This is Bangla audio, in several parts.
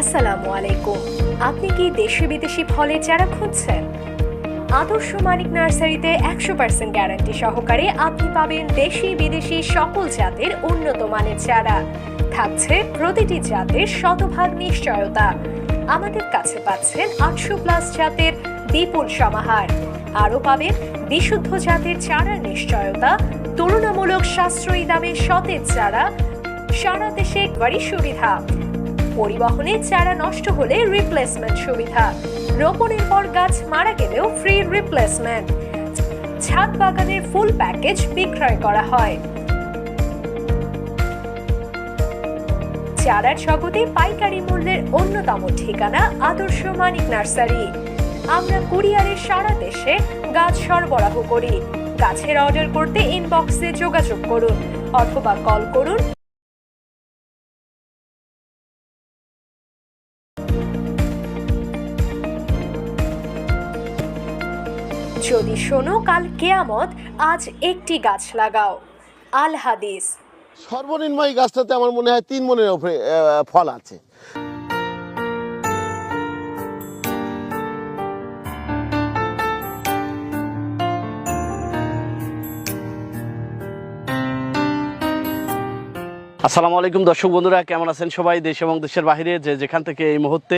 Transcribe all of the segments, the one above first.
আসসালামু আলাইকুম। আপনি কি দেশি বিদেশি ফলের চারা খুঁজছেন? আদর্শ মানিক নার্সারিতে একশো পার্সেন্ট গ্যারান্টি সহকারে আপনি পাবেন দেশি বিদেশি সকল জাতের উন্নত মানের চারা। থাকছে প্রতিটি জাতের শতভাগ নিশ্চয়তা। আমাদের কাছে পাচ্ছেন আটশো প্লাস জাতের বিপুল সমাহার। আরও পাবেন বিশুদ্ধ জাতের চারার নিশ্চয়তা, তুলনামূলক সাশ্রয়ী দামে সতেজ চারা, সারা দেশে একবারই সুবিধা। পরিবহনে চারা নষ্ট হলে রিপ্লেসমেন্ট সুবিধা। রোপণের পর গাছ মারা গেলেও ফ্রি রিপ্লেসমেন্ট ছাদ বাগানের ফুল প্যাকেজ বিক্রয় করা হয়। চারার জগতে পাইকারি মূল্যের অন্যতম ঠিকানা আদর্শ মানিক নার্সারি। আমরা কুরিয়ারে সারা দেশে গাছ সরবরাহ করি। গাছের অর্ডার করতে ইনবক্সে যোগাযোগ করুন অথবা কল করুন যদি শোনো কাল কেয়ামত, আজ একটি গাছ লাগাও। আল হাদিস। সর্বনিম্ন এই গাছটাতে আমার মনে হয় তিন মনের উপরে ফল আছে। আসসালামু আলাইকুম, দর্শক বন্ধুরা, কেমন আছেন সবাই? দেশ এবং দেশের বাইরে যে যেখান থেকে এই মুহূর্তে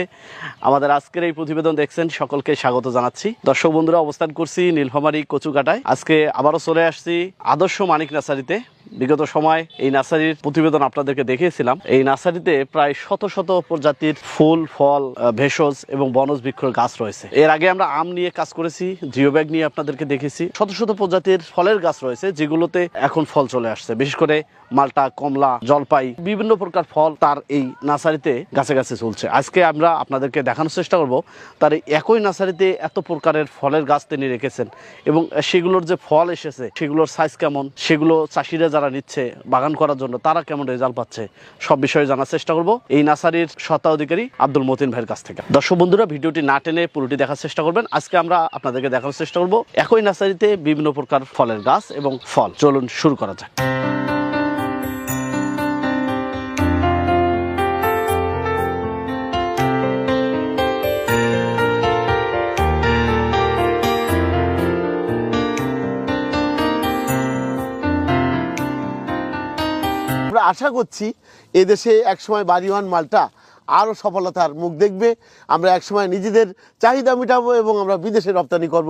আমাদের আজকের এই প্রতিবেদন দেখছেন, সকলকে স্বাগত জানাচ্ছি। দর্শক বন্ধুরা, অবস্থান করছি নীলফামারি কচুকাটায় আজকে আবারও চলে আসছি আদর্শ মানিক নার্সারিতে। বিগত সময় এই নার্সারির প্রতিবেদন আপনাদেরকে দেখিয়েছিলাম। এই নার্সারিতে প্রায় শত শত প্রজাতির ফুল, ফল ভেষজ এবং বনজ বৃক্ষর গাছ রয়েছে। এর আগে আমরা আম নিয়ে কাজ করেছি জিও ব্যাগ নিয়ে আপনাদেরকে দেখেছি। শত শত প্রজাতির ফলের গাছ রয়েছে, যেগুলোতে এখন ফল চলে আসছে। বিশেষ করে মালটা, কমলা, জলপাই, বিভিন্ন প্রকার ফল তার এই নার্সারিতে গাছে গাছে চলছে আজকে আমরা আপনাদেরকে দেখানোর চেষ্টা করব, তার একই নার্সারিতে এত প্রকারের ফলের গাছ তিনি রেখেছেন এবং সেগুলোর যে ফল এসেছে, সেগুলোর সাইজ কেমন, সেগুলো চাষিরা নিচ্ছে বাগান করার জন্য, তারা কেমন রেজাল্ট পাচ্ছে? সব বিষয়ে জানার চেষ্টা করব। এই নার্সারির স্বত্বাধিকারী আব্দুল মতিন ভাইয়ের কাছ থেকে। দর্শক বন্ধুরা, ভিডিওটি না টেনে পুরোটি দেখার চেষ্টা করবেন। আজকে আমরা আপনাদেরকে দেখানোর চেষ্টা করব। একই নার্সারিতে বিভিন্ন প্রকার ফলের গাছ এবং ফল। চলুন শুরু করা যাক। আমরা আশা করছি এদেশে একসময় বাড়িওয়ান মালটা আরও সফলতার মুখ দেখবে। আমরা একসময় নিজেদের চাহিদা মেটাবো এবং আমরা বিদেশে রপ্তানি করব।